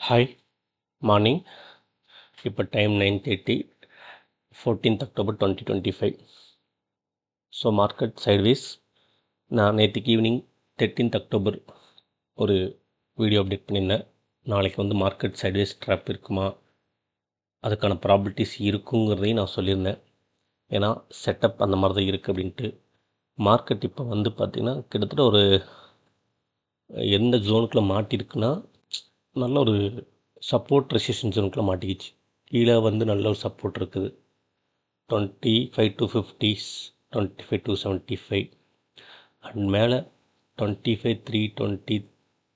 Hi morning இப்போ time nine thirty fourteenth October twenty twenty five so market sideways நான் நேற்றுக்கு evening thirteenth October ஒரு video update பண்ணியிருந்தேன் நாளைக்கு வந்து மார்க்கெட் சைட்வேஸ் ட்ராப் இருக்குமா? அதுக்கான ப்ராபர்ட்டிஸ் இருக்குங்கிறதையும் நான் சொல்லியிருந்தேன். ஏன்னா செட்டப் அந்த மாதிரி தான் இருக்குது அப்படின்ட்டு. மார்க்கெட் இப்போ வந்து பார்த்திங்கன்னா கிட்டத்தட்ட ஒரு எந்த ஜோனுக்குள்ளே மாட்டியிருக்குன்னா நல்ல ஒரு சப்போர்ட் ரெசிஸ்டன்ஸ் ஜோனுக்குள்ளே மாட்டிக்கிச்சு. கீழே வந்து நல்ல ஒரு சப்போர்ட் இருக்குது. Twenty five two fifties twenty five two seventy five and மேலே twenty five three twenty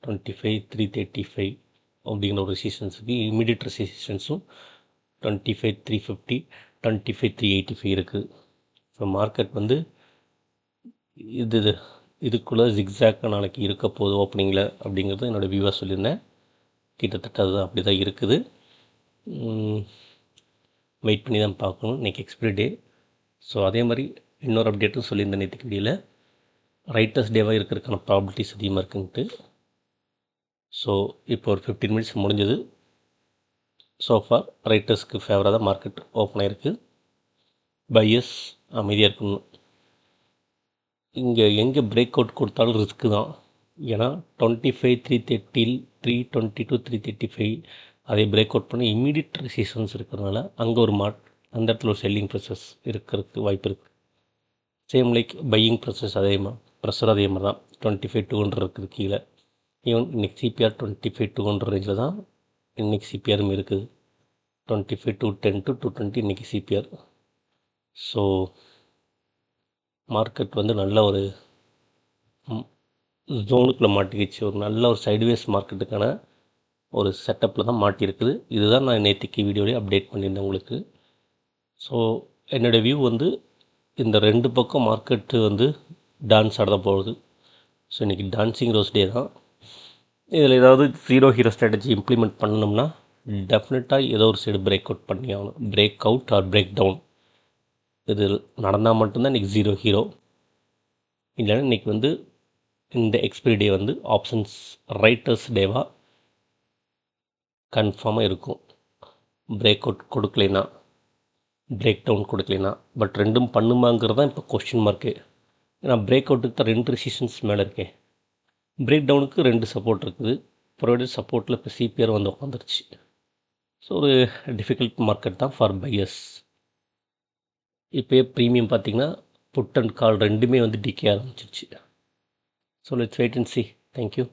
twenty five three thirty five அப்படிங்கிற ஒரு ரெசிஸ்டன்ஸுக்கு immediate ரெசிஸ்டன்ஸும் twenty five three fifty twenty five three eighty five இருக்குது ஸோ மார்க்கெட் வந்து இது இதுக்குள்ளே ஜிக்ஸாக்காக நாளைக்கு இருக்க போகுது ஓப்பனிங்கில் அப்படிங்கிறது என்னோடய வியூவாக சொல்லியிருந்தேன். கிட்டத்தட்ட அதுதான் அப்படி தான் இருக்குது வெயிட் பண்ணி தான் பார்க்கணும். இன்றைக்கி எக்ஸ்பிரி டே ஸோ அதே மாதிரி இன்னொரு அப்டேட்டும் சொல்லியிருந்தேன் நேற்றுக்கு வீடியோவில் ரைட்டர்ஸ் டேவாக இருக்கிறதுக்கான ப்ராபிலிட்டிஸ் அதிகமாக இருக்குன்ட்டு. ஸோ இப்போ ஒரு ஃபிஃப்டீன் மினிட்ஸ் முடிஞ்சது. ஸோ ஃபார் ரைட்டர்ஸ்க்கு ஃபேவராக தான் மார்க்கெட் ஓப்பன் ஆகிருக்கு பையஸ் அமைதியாக இருக்கணும். இங்கே எங்கே பிரேக் அவுட் கொடுத்தாலும் ரிஸ்க்கு தான். ஏன்னா twenty five three தேர்ட்டில் three twenty to three thirty five அதை பிரேக் அவுட் பண்ணி இமீடியட் ரெசிஸ்டன்ஸ் இருக்கிறதுனால அங்கே ஒரு மார்க் அந்த இடத்துல ஒரு செல்லிங் ப்ரெசஸ் இருக்கிறதுக்கு வாய்ப்பு இருக்குது சேம் லைக் பையிங் ப்ரெசஸ் அதே மாதிரி ப்ரெஷர் அதே மாதிரி தான். டுவெண்ட்டி ஃபைவ் டூ ஹண்ட்ரட் இருக்குது கீழே ஈவன் இன்றைக்கி CPR twenty five two hundred ரேஞ்சில் தான் இன்றைக்கி சிபிஆரும் இருக்குது. Twenty five two ten to two twenty இன்றைக்கி சிபிஆர் ஸோ மார்க்கெட் வந்து நல்ல ஒரு ஜோனுக்குள்ளே மாட்டிக்கிச்சு. ஒரு நல்ல ஒரு சைடுவேஸ் மார்க்கெட்டுக்கான ஒரு செட்டப்பில் தான் மாட்டியிருக்குது. இதுதான் நான் நேற்றுக்கு வீடியோலேயே அப்டேட் பண்ணியிருந்தேன் உங்களுக்கு. ஸோ என்னோடய வியூ வந்து இந்த ரெண்டு பக்கம் மார்க்கெட்டு வந்து டான்ஸ் ஆட தான் போகுது. ஸோ இன்றைக்கி டான்ஸிங் ரோஸ் டே தான். இதில் ஏதாவது ஜீரோ ஹீரோ ஸ்ட்ராட்டஜி இம்ப்ளிமெண்ட் பண்ணணும்னா டெஃபினட்டாக ஏதோ ஒரு சைடு பிரேக் அவுட் பண்ணி ஆகணும். Break out or break down இது நடந்தால் மட்டும்தான் இன்றைக்கி ஜீரோ ஹீரோ இல்லைன்னா இன்றைக்கி வந்து இந்த எக்ஸ்பிரி டே வந்து ஆப்ஷன்ஸ் ரைட்டர்ஸ் டேவாக கன்ஃபார்மாக இருக்கும். பிரேக் அவுட் கொடுக்கலைனா பிரேக் டவுன் கொடுக்கலைனா பட் ரெண்டும் பண்ணுமாங்கிறது தான் இப்போ கொஸ்டின் மார்க்கு ஏன்னா பிரேக் அவுட்டுக்கு தான் ரெண்டு ரிசிஷன்ஸ் மேலே இருக்கேன் பிரேக் டவுனுக்கு ரெண்டு சப்போர்ட் இருக்குது. ப்ரொவைடர் சப்போர்ட்டில் இப்போ சிபிஆர் வந்து உட்காந்துருச்சு ஸோ ஒரு டிஃபிகல்ட் மார்க்கெட் தான் ஃபார் பையர்ஸ் இப்போயே ப்ரீமியம் பார்த்திங்கன்னா புட் அண்ட் கால் ரெண்டுமே வந்து டிக்கே ஆரம்பிச்சிருச்சு. So let's wait and see thank you